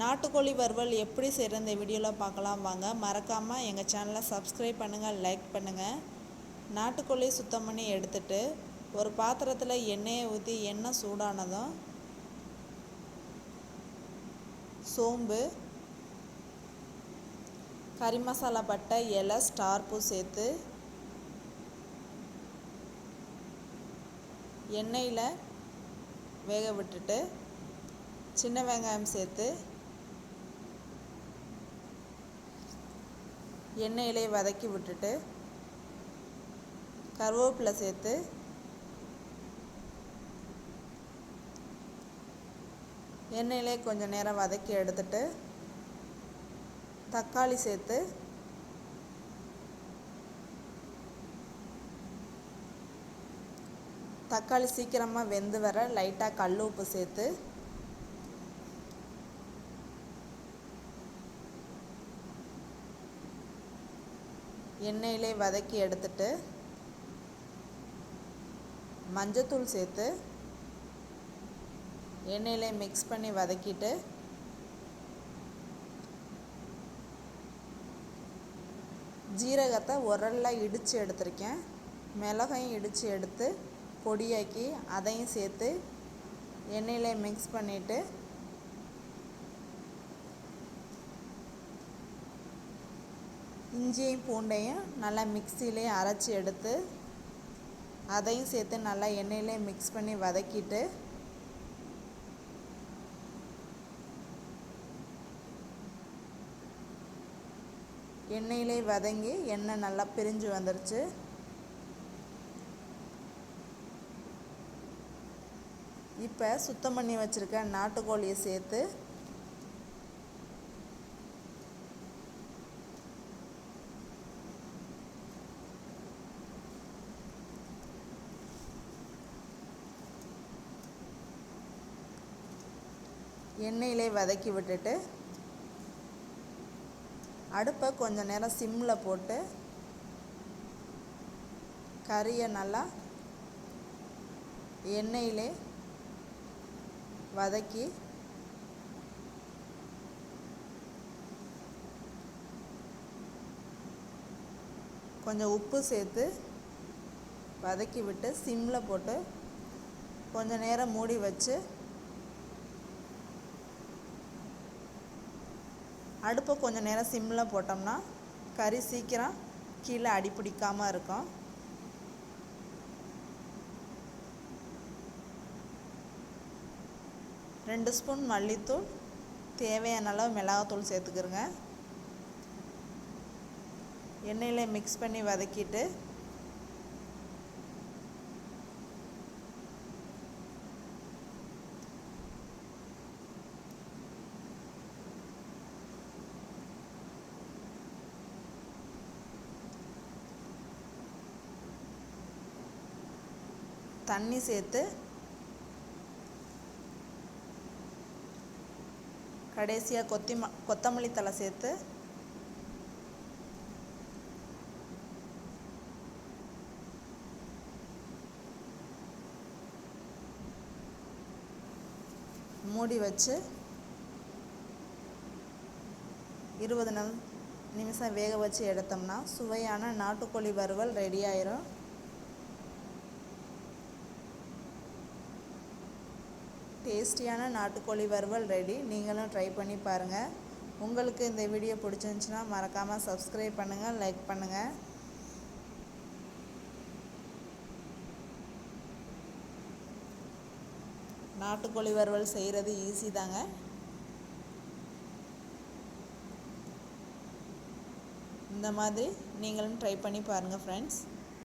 நாட்டுக்கோழி வறுவல் எப்படி செய்கிற இந்த வீடியோவில் பார்க்கலாம் வாங்க. மறக்காமல் எங்கள் சேனலை சப்ஸ்கிரைப் பண்ணுங்கள் லைக் பண்ணுங்கள் நாட்டுக்கோழி சுத்தம் பண்ணி எடுத்துட்டு ஒரு பாத்திரத்தில் எண்ணெயை ஊற்றி எண்ணெய் சூடானதும் சோம்பு கறி மசாலா பட்டை இலை ஸ்டார் பூ சேர்த்து எண்ணெயில் வேக விட்டுட்டு சின்ன வெங்காயம் சேர்த்து எண்ணெயிலே வதக்கி விட்டுட்டு கருவேப்பிலை சேர்த்து எண்ணெயிலே கொஞ்சம் நேரம் வதக்கி எடுத்துட்டு தக்காளி சேர்த்து தக்காளி சீக்கிரமாக வெந்து வர லைட்டாக கல் உப்பு சேர்த்து எண்ணெயிலே வதக்கி எடுத்துட்டு மஞ்சத்தூள் சேர்த்து எண்ணெயிலே மிக்ஸ் பண்ணி வதக்கிட்டு ஜீரகத்தை உரலில் இடித்து எடுத்திருக்கேன். மிளகையும் இடித்து எடுத்து பொடியாக்கி அதையும் சேர்த்து எண்ணெயில் மிக்ஸ் பண்ணிவிட்டு இஞ்சியும் பூண்டையும் நல்லா மிக்சியிலே அரைச்சி எடுத்து அதையும் சேர்த்து நல்லா எண்ணெயிலே மிக்ஸ் பண்ணி வதக்கிட்டு எண்ணெயிலே வதங்கி எண்ணெய் நல்லா பிரிஞ்சு வந்துருச்சு. இப்போ சுத்தம் பண்ணி வச்சுருக்க நாட்டுக்கோழியை சேர்த்து எண்ணெயிலே வதக்கி விட்டுட்டு அடுப்பை கொஞ்சம் நேரம் சிம்மில் போட்டு கறியை நல்லா எண்ணெயிலே வதக்கி கொஞ்சம் உப்பு சேர்த்து வதக்கி விட்டு சிம்மில் போட்டு கொஞ்சம் நேரம் மூடி வச்சு அடுப்பை கொஞ்சம் நேரம் சிம்மில் போட்டோம்னா கறி சீக்கிரம் கீழே அடி பிடிக்காமல் இருக்கும். ரெண்டு ஸ்பூன் மல்லித்தூள் தேவையான அளவு மிளகாத்தூள் சேர்த்துக்கிறங்க எண்ணெயில் மிக்ஸ் பண்ணி வதக்கிட்டு தண்ணி சேர்த்து கடைசியாக கொத்திம கொத்தமல்லி தலை சேர்த்து மூடி வச்சு இருபது நிமிஷம் வேக வச்சு எடுத்தோம்னா சுவையான நாட்டுக்கோழி வறுவல் ரெடி ஆயிரும். டேஸ்டியான நாட்டுக்கோழி வறுவல் ரெடி நீங்களும் ட்ரை பண்ணி பாருங்கள் உங்களுக்கு இந்த வீடியோ பிடிச்சிருந்துச்சின்னா மறக்காமல் சப்ஸ்கிரைப் பண்ணுங்கள் லைக் பண்ணுங்கள் நாட்டுக்கோழி வறுவல் செய்கிறது ஈஸி தாங்க. இந்த மாதிரி நீங்களும் ட்ரை பண்ணி பாருங்கள் ஃப்ரெண்ட்ஸ்